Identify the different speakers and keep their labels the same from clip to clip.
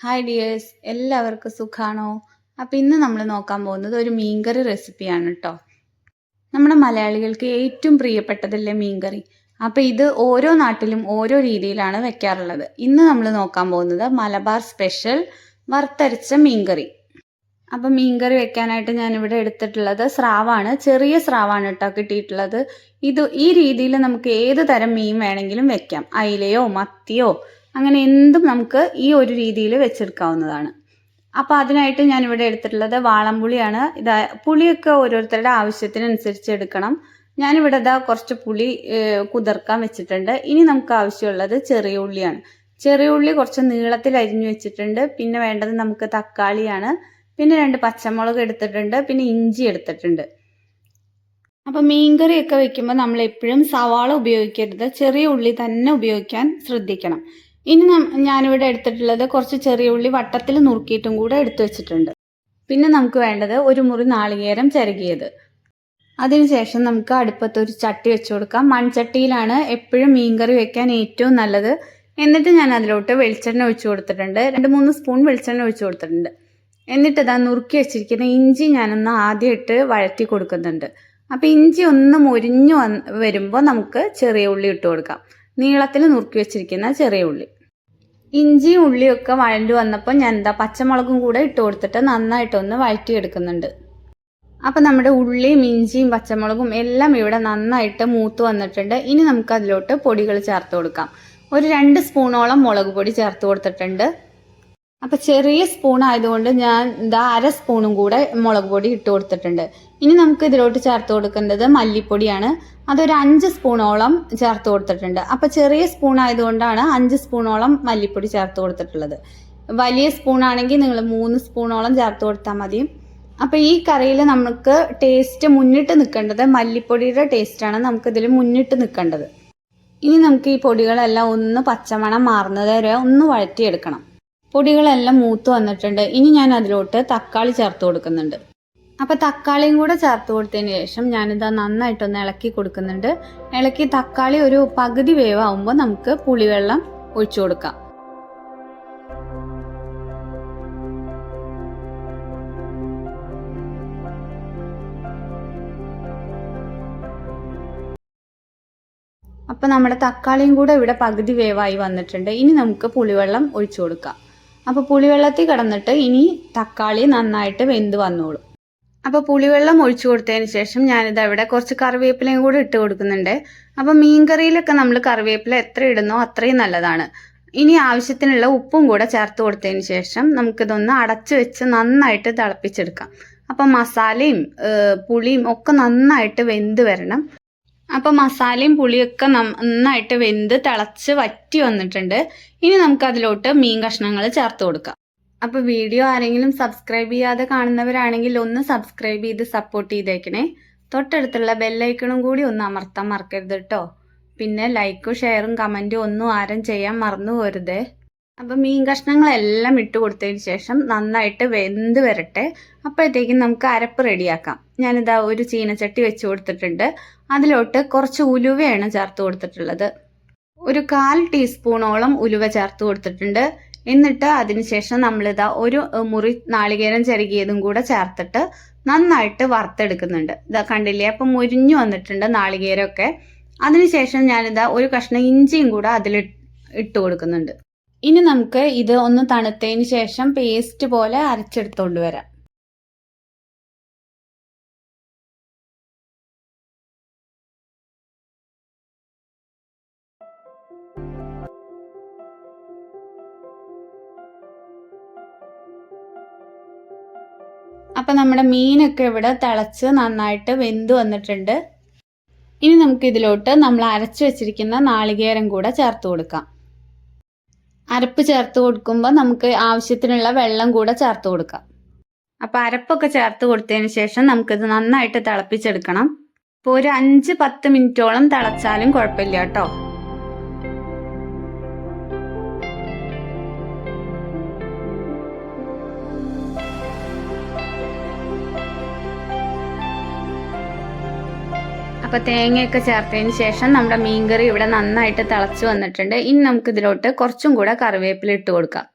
Speaker 1: Hi dears എല്ലാവർക്കും സുഖാണോ? അപ്പോൾ ഇന്ന് നമ്മൾ നോക്കാൻ പോകുന്നത് ഒരു മീൻകറി റെസിപ്പിയാണ് കേട്ടോ നമ്മുടെ മലയാളികൾക്ക് ഏറ്റവും പ്രിയപ്പെട്ടതല്ലേ മീൻകറി. അപ്പോൾ ഇത് ഓരോ നാട്ടിലും ഓരോ രീതിയിലാണ് വെക്കാറുള്ളത്. ഇന്ന് നമ്മൾ നോക്കാൻ പോകുന്നത് മലബാർ സ്പെഷ്യൽ വറുത്തരച്ച മീൻകറി. അപ്പം മീൻകറി വെക്കാനായിട്ട് ഞാനിവിടെ എടുത്തിട്ടുള്ളത് സ്രാവാണ്. ചെറിയ സ്രാവാണ് കേട്ടോ കിട്ടിയിട്ടുള്ളത്. ഇത് ഈ രീതിയിൽ നമുക്ക് ഏത് തരം മീൻ വേണമെങ്കിലും വെക്കാം. അയിലയോ മത്തിയോ അങ്ങനെ എന്തും നമുക്ക് ഈ ഒരു രീതിയിൽ വെച്ചെടുക്കാവുന്നതാണ്. അപ്പോൾ അതിനായിട്ട് ഞാൻ ഇവിടെ എടുത്തിട്ടുള്ളത് വാളംപുളിയാണ്. ഇത് പുളിയൊക്കെ ഓരോരുത്തരുടെ ആവശ്യത്തിനനുസരിച്ച് എടുക്കണം. ഞാനിവിടെ ഇതാ കുറച്ച് പുളി കുതിർക്കാൻ വെച്ചിട്ടുണ്ട്. ഇനി നമുക്ക് ആവശ്യമുള്ളത് ചെറിയ ഉള്ളിയാണ്. ചെറിയ ഉള്ളി കുറച്ച് നീളത്തിൽ അരിഞ്ഞു വെച്ചിട്ടുണ്ട്. പിന്നെ വേണ്ടത് നമുക്ക് തക്കാളിയാണ്. പിന്നെ രണ്ട് പച്ചമുളക് എടുത്തിട്ടുണ്ട്. പിന്നെ ഇഞ്ചി എടുത്തിട്ടുണ്ട്. അപ്പം മീൻകറിയൊക്കെ വെക്കുമ്പോൾ നമ്മൾ എപ്പോഴും സവാള ഉപയോഗിക്കരുത്. ചെറിയ ഉള്ളി തന്നെ ഉപയോഗിക്കാൻ ശ്രദ്ധിക്കണം. ഇനി ഞാനിവിടെ എടുത്തിട്ടുള്ളത് കുറച്ച് ചെറിയ ഉള്ളി വട്ടത്തിൽ നുറുക്കിയിട്ടും കൂടെ എടുത്തു വെച്ചിട്ടുണ്ട്. പിന്നെ നമുക്ക് വേണ്ടത് ഒരു മുറി നാളികേരം ചിരകിയത് അതിനുശേഷം നമുക്ക് അടുപ്പത്ത് ഒരു ചട്ടി വെച്ചു കൊടുക്കാം. മൺചട്ടിയിലാണ് എപ്പോഴും മീൻകറി വെക്കാൻ ഏറ്റവും നല്ലത്. എന്നിട്ട് ഞാൻ അതിലോട്ട് വെളിച്ചെണ്ണ ഒഴിച്ചു കൊടുത്തിട്ടുണ്ട്. രണ്ട് മൂന്ന് സ്പൂൺ വെളിച്ചെണ്ണ ഒഴിച്ചു കൊടുത്തിട്ടുണ്ട്. എന്നിട്ട് ഇതാ നുറുക്കി വെച്ചിരിക്കുന്ന ഇഞ്ചി ഞാനൊന്ന് ആദ്യം ഇട്ട് വഴറ്റി കൊടുക്കുന്നുണ്ട്. അപ്പോൾ ഇഞ്ചി ഒന്ന് മുരിഞ്ഞു വരുമ്പോൾ നമുക്ക് ചെറിയ ഉള്ളി ഇട്ട് കൊടുക്കാം. നീളത്തിൽ നുറുക്കി വെച്ചിരിക്കുന്ന ചെറിയ ഉള്ളി. ഇഞ്ചിയും ഉള്ളിയൊക്കെ വഴണ്ടി വന്നപ്പോൾ ഞാൻ എന്താ പച്ചമുളകും കൂടെ ഇട്ട് കൊടുത്തിട്ട് നന്നായിട്ട് നന്നായിട്ടൊന്ന് വഴറ്റിയെടുക്കുന്നുണ്ട്. അപ്പം നമ്മുടെ ഉള്ളിയും ഇഞ്ചിയും പച്ചമുളകും എല്ലാം ഇവിടെ നന്നായിട്ട് മൂത്ത് വന്നിട്ടുണ്ട്. ഇനി നമുക്ക് അതിലോട്ട് പൊടികൾ ചേർത്ത് കൊടുക്കാം. ഒരു രണ്ട് സ്പൂണോളം മുളക് പൊടി ചേർത്ത് കൊടുത്തിട്ടുണ്ട്. അപ്പം ചെറിയ സ്പൂൺ ആയതുകൊണ്ട് ഞാൻ ഇതാ അര സ്പൂണും കൂടെ മുളക് പൊടി ഇട്ട് കൊടുത്തിട്ടുണ്ട്. ഇനി നമുക്ക് ഇതിലോട്ട് ചേർത്ത് കൊടുക്കേണ്ടത് മല്ലിപ്പൊടിയാണ്. അതൊരു അഞ്ച് സ്പൂണോളം ചേർത്ത് കൊടുത്തിട്ടുണ്ട്. അപ്പം ചെറിയ സ്പൂൺ ആയതുകൊണ്ടാണ് അഞ്ച് സ്പൂണോളം മല്ലിപ്പൊടി ചേർത്ത് കൊടുത്തിട്ടുള്ളത്. വലിയ സ്പൂൺ ആണെങ്കിൽ നിങ്ങൾ മൂന്ന് സ്പൂണോളം ചേർത്ത് കൊടുത്താൽ മതി. അപ്പോൾ ഈ കറിയിൽ നമുക്ക് ടേസ്റ്റ് മുന്നിട്ട് നിൽക്കേണ്ടത് മല്ലിപ്പൊടിയുടെ ടേസ്റ്റാണ് നമുക്കിതിൽ മുന്നിട്ട് നിൽക്കേണ്ടത്. ഇനി നമുക്ക് ഈ പൊടികളെല്ലാം ഒന്ന് പച്ചമണം മാറുന്നത് വരെ ഒന്ന് വഴറ്റിയെടുക്കണം. പൊടികളെല്ലാം മൂത്ത് വന്നിട്ടുണ്ട്. ഇനി ഞാൻ അതിലോട്ട് തക്കാളി ചേർത്ത് കൊടുക്കുന്നുണ്ട്. അപ്പോൾ തക്കാളിയും കൂടെ ചേർത്ത് കൊടുത്തതിന് ശേഷം ഞാനിത് നന്നായിട്ടൊന്ന് ഇളക്കി കൊടുക്കുന്നുണ്ട്. ഇളക്കി തക്കാളി ഒരു പകുതി വേവാകുമ്പോൾ നമുക്ക് പുളിവെള്ളം ഒഴിച്ചു കൊടുക്കാം. അപ്പോൾ നമ്മുടെ തക്കാളിയും കൂടെ ഇവിടെ പകുതി വേവായി വന്നിട്ടുണ്ട്. ഇനി നമുക്ക് പുളിവെള്ളം ഒഴിച്ചു കൊടുക്കാം. അപ്പോൾ പുളിവെള്ളത്തിൽ കിടന്നിട്ട് ഇനി തക്കാളി നന്നായിട്ട് വെന്ത് വന്നോളും. അപ്പോൾ പുളിവെള്ളം ഒഴിച്ചു കൊടുത്തതിന് ശേഷം ഞാനിത് അവിടെ കുറച്ച് കറിവേപ്പിലയും കൂടി ഇട്ട് കൊടുക്കുന്നുണ്ട്. അപ്പോൾ മീൻകറിയിലൊക്കെ നമ്മൾ കറിവേപ്പില എത്ര ഇടുന്നോ അത്രയും നല്ലതാണ്. ഇനി ആവശ്യത്തിനുള്ള ഉപ്പും കൂടെ ചേർത്ത് കൊടുത്തതിന് ശേഷം നമുക്കിതൊന്ന് അടച്ചു വെച്ച് നന്നായിട്ട് തിളപ്പിച്ചെടുക്കാം. അപ്പം മസാലയും പുളിയും ഒക്കെ നന്നായിട്ട് വെന്ത് വരണം. അപ്പം മസാലയും പുളിയൊക്കെ നന്നായിട്ട് വെന്ത് തിളച്ച് വറ്റി വന്നിട്ടുണ്ട്. ഇനി നമുക്ക് അതിലോട്ട് മീൻ കഷ്ണങ്ങൾ ചേർത്ത് കൊടുക്കാം. അപ്പോൾ വീഡിയോ ആരെങ്കിലും സബ്സ്ക്രൈബ് ചെയ്യാതെ കാണുന്നവരാണെങ്കിൽ ഒന്ന് സബ്സ്ക്രൈബ് ചെയ്ത് സപ്പോർട്ട് ചെയ്തേക്കണേ. തൊട്ടടുത്തുള്ള ബെല്ലൈക്കണും കൂടി ഒന്ന് അമർത്താൻ മറക്കരുത് കേട്ടോ പിന്നെ ലൈക്കും ഷെയറും കമന്റും ഒന്നും ആരും ചെയ്യാൻ മറന്നു പോരുതേ. അപ്പം മീൻ കഷ്ണങ്ങളെല്ലാം ഇട്ട് കൊടുത്തതിന് ശേഷം നന്നായിട്ട് വെന്ത് വരട്ടെ. അപ്പോഴത്തേക്കും നമുക്ക് അരപ്പ് റെഡിയാക്കാം. ഞാനിതാ ഒരു ചീനച്ചട്ടി വെച്ച് കൊടുത്തിട്ടുണ്ട്. അതിലോട്ട് കുറച്ച് ഉലുവയാണ് ചേർത്ത് കൊടുത്തിട്ടുള്ളത്. ഒരു കാൽ ടീസ്പൂണോളം ഉലുവ ചേർത്ത് കൊടുത്തിട്ടുണ്ട്. എന്നിട്ട് അതിനുശേഷം നമ്മളിതാ ഒരു മുറി നാളികേരം ചിരകിയതും കൂടെ ചേർത്തിട്ട് നന്നായിട്ട് വറുത്തെടുക്കുന്നുണ്ട്. ഇതാ കണ്ടില്ലേ? അപ്പം മുരിഞ്ഞു വന്നിട്ടുണ്ട് നാളികേരമൊക്കെ. അതിനുശേഷം ഞാനിതാ ഒരു കഷ്ണം ഇഞ്ചിയും കൂടെ അതിൽ ഇട്ട് കൊടുക്കുന്നുണ്ട്. ഇനി നമുക്ക് ഇത് ഒന്ന് തണുത്തതിന് ശേഷം പേസ്റ്റ് പോലെ അരച്ചെടുത്തോണ്ട് വരാം. അപ്പം നമ്മുടെ മീനൊക്കെ ഇവിടെ തിളച്ച് നന്നായിട്ട് വെന്ത് വന്നിട്ടുണ്ട്. ഇനി നമുക്ക് ഇതിലോട്ട് നമ്മൾ അരച്ചു വെച്ചിരിക്കുന്ന നാളികേരം കൂടെ ചേർത്ത് കൊടുക്കാം. അരപ്പ് ചേർത്ത് കൊടുക്കുമ്പോൾ നമുക്ക് ആവശ്യത്തിനുള്ള വെള്ളം കൂടെ ചേർത്ത് കൊടുക്കാം. അപ്പം അരപ്പൊക്കെ ചേർത്ത് കൊടുത്തതിന് ശേഷം നമുക്കിത് നന്നായിട്ട് തിളപ്പിച്ചെടുക്കണം. ഇപ്പോൾ ഒരു അഞ്ച് പത്ത് മിനിറ്റോളം തിളച്ചാലും കുഴപ്പമില്ല കേട്ടോ. അപ്പോൾ തേങ്ങയൊക്കെ ചേർത്തതിന് ശേഷം നമ്മുടെ മീൻകറി ഇവിടെ നന്നായിട്ട് തിളച്ച് വന്നിട്ടുണ്ട്. ഇനി നമുക്ക് ഇതിലോട്ട് കുറച്ചും കൂടെ കറിവേപ്പില ഇട്ട് കൊടുക്കാം.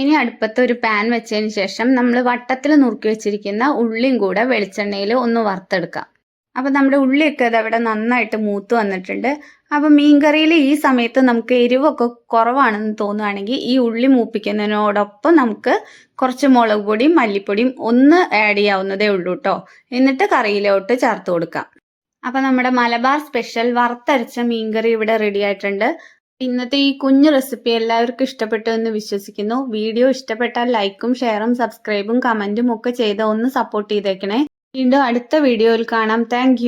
Speaker 1: ഇനി അടുപ്പത്ത് ഒരു പാൻ വെച്ചതിന് ശേഷം നമ്മൾ വട്ടത്തിൽ നുറുക്കി വെച്ചിരിക്കുന്ന ഉള്ളിയും കൂടെ വെളിച്ചെണ്ണയിൽ ഒന്ന് വറുത്തെടുക്കാം. അപ്പോൾ നമ്മുടെ ഉള്ളിയൊക്കെ അത് അവിടെ നന്നായിട്ട് മൂത്ത് വന്നിട്ടുണ്ട്. അപ്പൊ മീൻകറിയിൽ ഈ സമയത്ത് നമുക്ക് എരിവൊക്കെ കുറവാണെന്ന് തോന്നുകയാണെങ്കിൽ ഈ ഉള്ളി മൂപ്പിക്കുന്നതിനോടൊപ്പം നമുക്ക് കുറച്ച് മുളക് പൊടിയും മല്ലിപ്പൊടിയും ഒന്ന് ആഡ് ചെയ്യാവുന്നതേ ഉള്ളൂ കേട്ടോ എന്നിട്ട് കറിയിലോട്ട് ചേർത്ത് കൊടുക്കാം. അപ്പം നമ്മുടെ മലബാർ സ്പെഷ്യൽ വറുത്തരച്ച മീൻകറി ഇവിടെ റെഡി ആയിട്ടുണ്ട്. ഇന്നത്തെ ഈ കുഞ്ഞു റെസിപ്പി എല്ലാവർക്കും ഇഷ്ടപ്പെട്ടു എന്ന് വിശ്വസിക്കുന്നു. വീഡിയോ ഇഷ്ടപ്പെട്ടാൽ ലൈക്കും ഷെയറും സബ്സ്ക്രൈബും കമന്റും ഒക്കെ ചെയ്ത് ഒന്ന് സപ്പോർട്ട് ചെയ്തേക്കണേ. വീണ്ടും അടുത്ത വീഡിയോയിൽ കാണാം. താങ്ക്